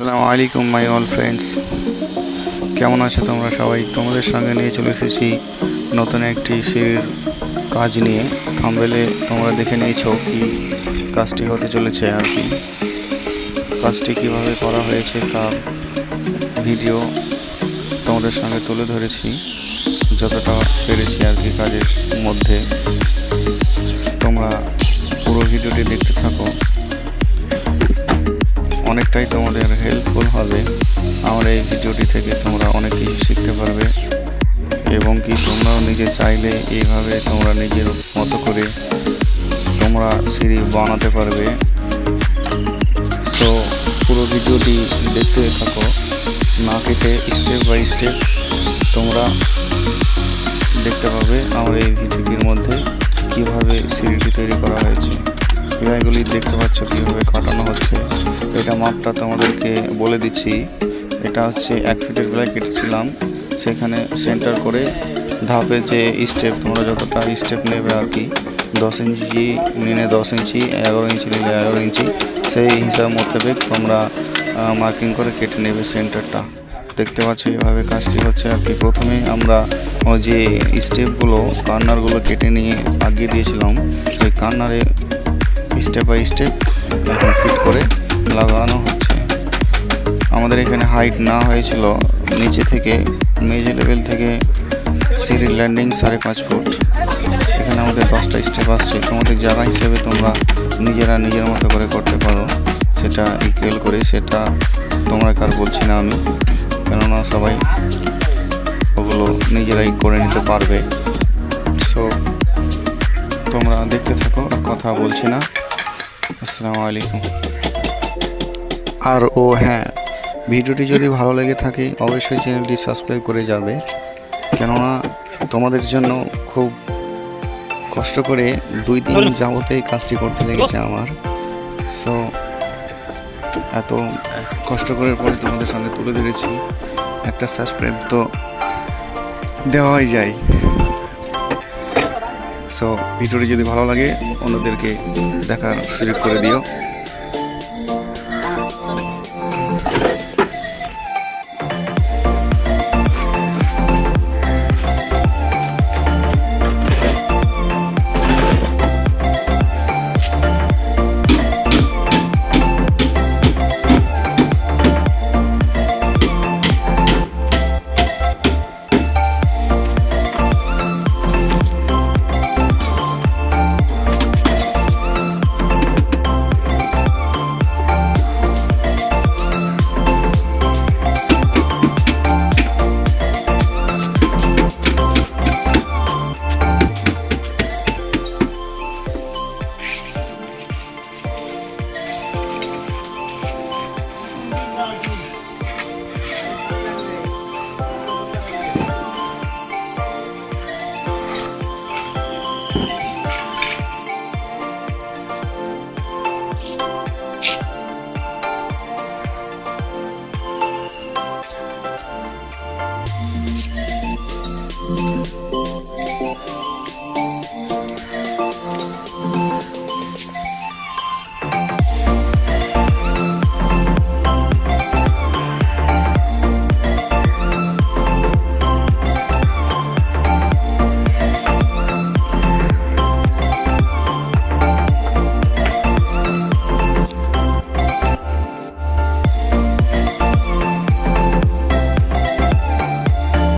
আসসালামু আলাইকুম my all friends কেমন আছো তোমরা সবাই? তোমাদের সঙ্গে নিয়ে চলে এসেছি নতুন একটি সিঁড়ির কাজ নিয়ে। থাম্বেলে তোমরা দেখে নিয়েছো কি কাজটি হতে চলেছে আর কি। কাজটি কীভাবে করা হয়েছে তার ভিডিও তোমাদের সঙ্গে তুলে ধরেছি। যতটা পেরেছি আর কি কাজের মধ্যে। তোমরা পুরো ভিডিওটি দেখতে থাকো। অনেকটাই তোমাদের হেল্পফুল হবে আমার এই ভিডিওটি থেকে তোমরা অনেক কিছু শিখতে পারবে এবং কি তোমরাও নিজে চাইলে এইভাবে তোমরা নিজের মতো করে তোমরা সিঁড়ি বানাতে পারবে। তো পুরো ভিডিওটি দেখতে থাকো, না কেটে স্টেপ বাই স্টেপ তোমরা দেখতে পাবে আমার এই ভিডিওটির মধ্যে কীভাবে সিঁড়িটি তৈরি করা হয়েছে। এগুলি দেখতে পাচ্ছ কীভাবে কাটানো হচ্ছে। এটা মাপটা তোমাদেরকে বলে দিচ্ছি। এটা হচ্ছে এক ফিটের বেলায় কেটেছিলাম সেখানে সেন্টার করে ধাপে যে স্টেপ তোমরা যতটা স্টেপ নেবে আর কি, দশ ইঞ্চি নিলে দশ ইঞ্চি, এগারো ইঞ্চি নিলে এগারো ইঞ্চি, সেই হিসাব মোতাবেক তোমরা মার্কিং করে কেটে নেবে সেন্টারটা। দেখতে পাচ্ছ এভাবে কাজটি হচ্ছে আর কি। প্রথমে আমরা ওই যে স্টেপগুলো কার্নারগুলো কেটে নিয়ে আগিয়ে দিয়েছিলাম। সেই কার্নারে স্টেপ বাই স্টেপ ফিট করে লাগানো হচ্ছে। আমাদের এখানে হাইট না হয়েছিল, নিচে থেকে মেজ লেভেল থেকে সিঁড়ির ল্যান্ডিং সাড়ে পাঁচ ফুট। এখানে আমাদের দশটা স্টেপ আসছে। তোমাদের জায়গা হিসেবে তোমরা নিজেরা নিজের মতো করে করতে পারো। সেটা ইকুয়েল করে, সেটা তোমরা কার বলছি না আমি। কেননা সবাই ওগুলো নিজেরাই করে নিতে পারবে। সো তোমরা দেখতে থাকো কথা বলছি না। আসসালামু আলাইকুম। আর ও হ্যাঁ ভিডিওটি যদি ভালো লেগে থাকে অবশ্যই চ্যানেলটি সাবস্ক্রাইব করে যাবে। কেননা তোমাদের জন্য খুব কষ্ট করে দুই দিন যাবতে এই কাজটি করতে লেগেছে আমার। সো এত কষ্ট করার পরে তোমাদের সঙ্গে তুলে ধরেছি। একটা সাবস্ক্রাইব তো দেওয়াই যায়। সো ভিডিওটি যদি ভালো লাগে অন্যদেরকে দেখার সুযোগ করে দিও।